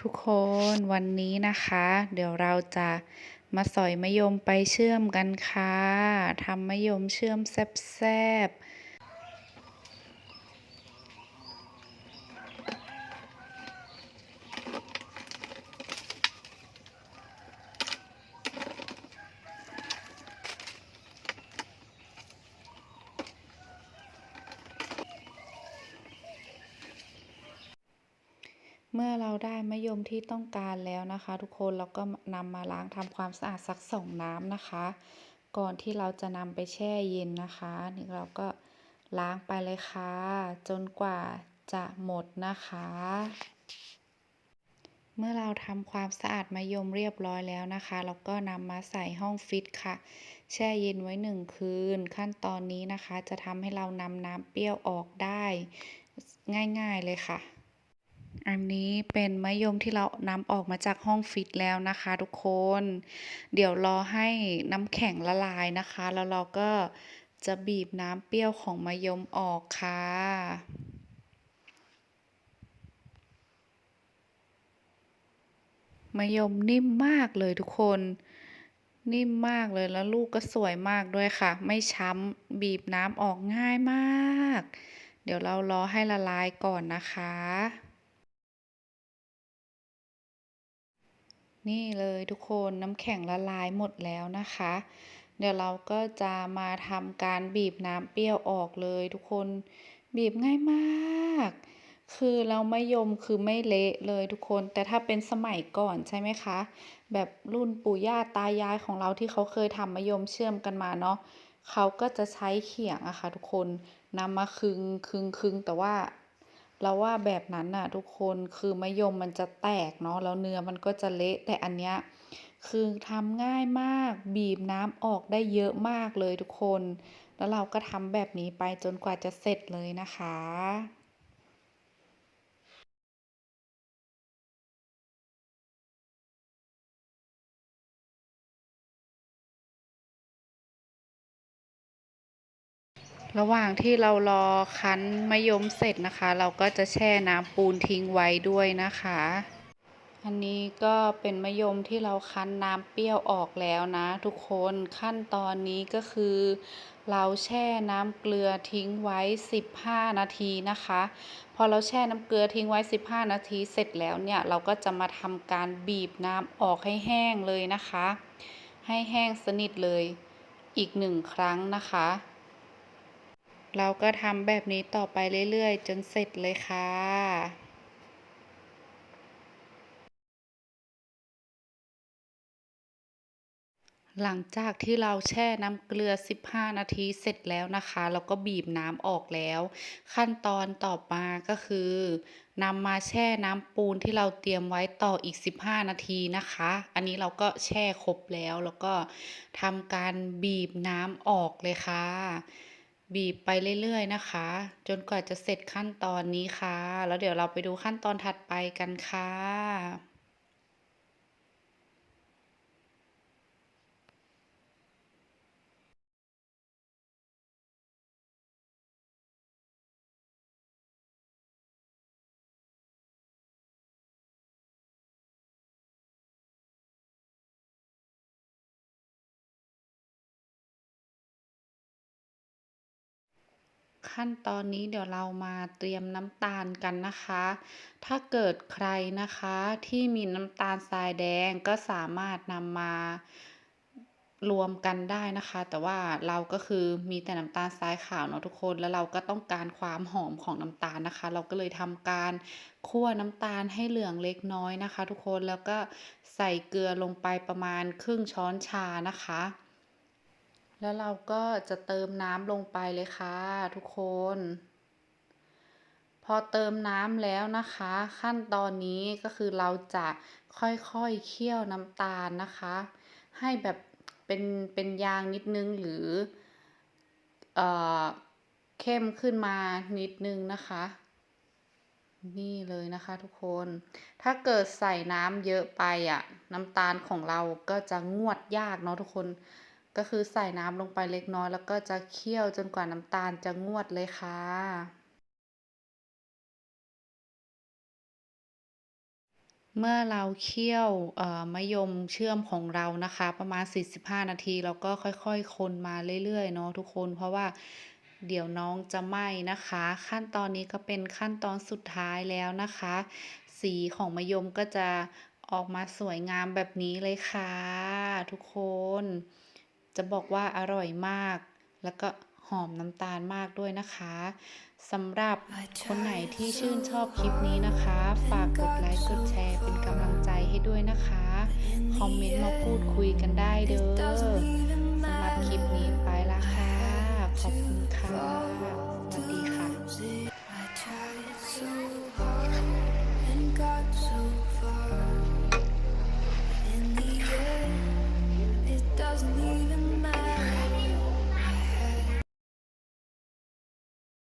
ทุกคนวันนี้นะคะ เดี๋ยวเราจะมาสอยมะยมไปเชื่อมกันค่ะทำมะยมเชื่อมแซบๆ เมื่อเราได้มะยมที่ต้องการแล้วนะคะ ทุกคนเราก็นำมาล้างทำความสะอาดสักสองน้ำนะคะ ก่อนที่เราจะนำไปแช่เย็นนะคะนี่เราก็ล้างไปเลยค่ะ จนกว่าจะหมดนะคะ เมื่อเราทำความสะอาดมะยมเรียบร้อยแล้วนะคะ เราก็นำมาใส่ห้องฟิตค่ะ แช่เย็นไว้หนึ่งคืน ขั้นตอนนี้นะคะ จะทำให้เรานำน้ำเปรี้ยวออกได้ง่ายๆเลยค่ะ อันนี้เป็นมะยมที่เรานำออกมาจากห้องฟิตแล้วนะคะทุกคน เดี๋ยวรอให้น้ำแข็งละลายนะคะ แล้วเราก็จะบีบน้ำเปรี้ยวของมะยมออกค่ะมะยมนิ่มมากเลยทุกคน นิ่มมากเลยแล้วลูกก็สวยมากด้วยค่ะ ไม่ช้ำบีบน้ำออกง่ายมาก เดี๋ยวเรารอให้ละลายก่อนนะคะ นี่เลยทุกคนน้ำแข็งละลายหมดแล้วนะคะ เดี๋ยวเราก็จะมาทำการบีบน้ำเปรี้ยวออกเลย ทุกคนบีบง่ายมาก คือเราไม่ยมคือไม่เละเลยทุกคน แต่ถ้าเป็นสมัยก่อนใช่ไหมคะ แบบรุ่นปู่ย่าตายายของเราที่เขาเคยทำมะยมเชื่อมกันมาเนาะเขาก็จะใช้เขียงอะค่ะทุกคนนำมาคึงคึงคึงแต่ว่า เราว่าแบบนั้นน่ะทุกคนคือมะยมมันจะแตกเนาะแล้วเนื้อมันก็จะเละแต่อันเนี้ยคือทำง่ายมากบีบน้ำออกได้เยอะมากเลยทุกคน แล้วเราก็ทำแบบนี้ไปจนกว่าจะเสร็จเลยนะคะ ระหว่างที่เรารอคั้นมะยมเสร็จนะคะ เราก็จะแช่น้ำปูนทิ้งไว้ด้วยนะคะ อันนี้ก็เป็นมะยมที่เราคั้นน้ำเปรี้ยวออกแล้วนะ ทุกคนขั้นตอนนี้ก็คือ เราแช่น้ำเกลือทิ้งไว้ 15 นาทีนะคะ พอเราแช่น้ำเกลือทิ้งไว้ 15 นาทีเสร็จแล้วเนี่ยเราก็จะมาทำการบีบน้ำออกให้แห้งเลยนะคะ ให้แห้งสนิทเลยอีกหนึ่งครั้งนะคะ เราก็ทำแบบนี้ต่อไปเรื่อยๆ จนเสร็จเลยค่ะหลังจากที่เราแช่น้ำเกลือ 15 นาทีเสร็จแล้วนะคะ เราก็บีบน้ำออกแล้ว ขั้นตอนต่อมาก็คือนำมาแช่น้ำปูนที่เราเตรียมไว้ต่ออีก 15 นาทีนะคะ อันนี้เราก็แช่ครบแล้วแล้วก็ทำการบีบน้ำออกเลยค่ะ บีบไปเรื่อยๆนะคะ จนกว่าจะเสร็จขั้นตอนนี้ค่ะ แล้วเดี๋ยวเราไปดูขั้นตอนถัดไปกันค่ะ ขั้นตอนนี้เดี๋ยวเรามาเตรียมน้ำตาลกันนะคะ ถ้าเกิดใครนะคะที่มีน้ำตาลทรายแดงก็สามารถนำมารวมกันได้นะคะ แต่ว่าเราก็คือมีแต่น้ำตาลทรายขาวเนาะทุกคนแล้วเราก็ต้องการความหอมของน้ำตาลนะคะ เราก็เลยทำการคั่วน้ำตาลให้เหลืองเล็กน้อยนะคะ ทุกคนแล้วก็ใส่เกลือลงไปประมาณครึ่งช้อนชานะคะ แล้วเราก็จะเติมน้ำลงไปเลยค่ะทุกคน พอเติมน้ำแล้วนะคะ ขั้นตอนนี้ก็คือเราจะค่อยๆเคี่ยวน้ำตาลนะคะ ให้แบบเป็นเป็นยางนิดนึงหรือเอ่อเข้มขึ้นมานิดนึงนะคะ นี่เลยนะคะทุกคน ถ้าเกิดใส่น้ำเยอะไปอะน้ำตาลของเราก็จะงวดยากเนาะทุกคน ก็คือใส่น้ำลงไปเล็กน้อยแล้วก็จะเคี่ยวจนกว่าน้ำตาลจะงวดเลยค่ะเมื่อเราเคี่ยวมะยมเชื่อมของเรานะคะ ประมาณ 45 นาทีเราก็ค่อยๆ คนมาเรื่อยๆเนาะทุกคนเพราะว่าเดี๋ยวน้องจะไหม้นะคะ ขั้นตอนนี้ก็เป็นขั้นตอนสุดท้ายแล้วนะคะ สีของมะยมก็จะออกมาสวยงามแบบนี้เลยค่ะ ทุกคน จะบอกว่าอร่อยมาก แล้วก็หอมน้ำตาลมากด้วยนะคะสำหรับคนไหนที่ชื่นชอบคลิปนี้นะคะ ฝากกดไลค์กดแชร์เป็นกำลังใจให้ด้วยนะคะ คอมเมนต์มาพูดคุยกันได้เด้อสำหรับคลิปนี้ไปละค่ะ ขอบคุณค่ะ สวัสดีค่ะ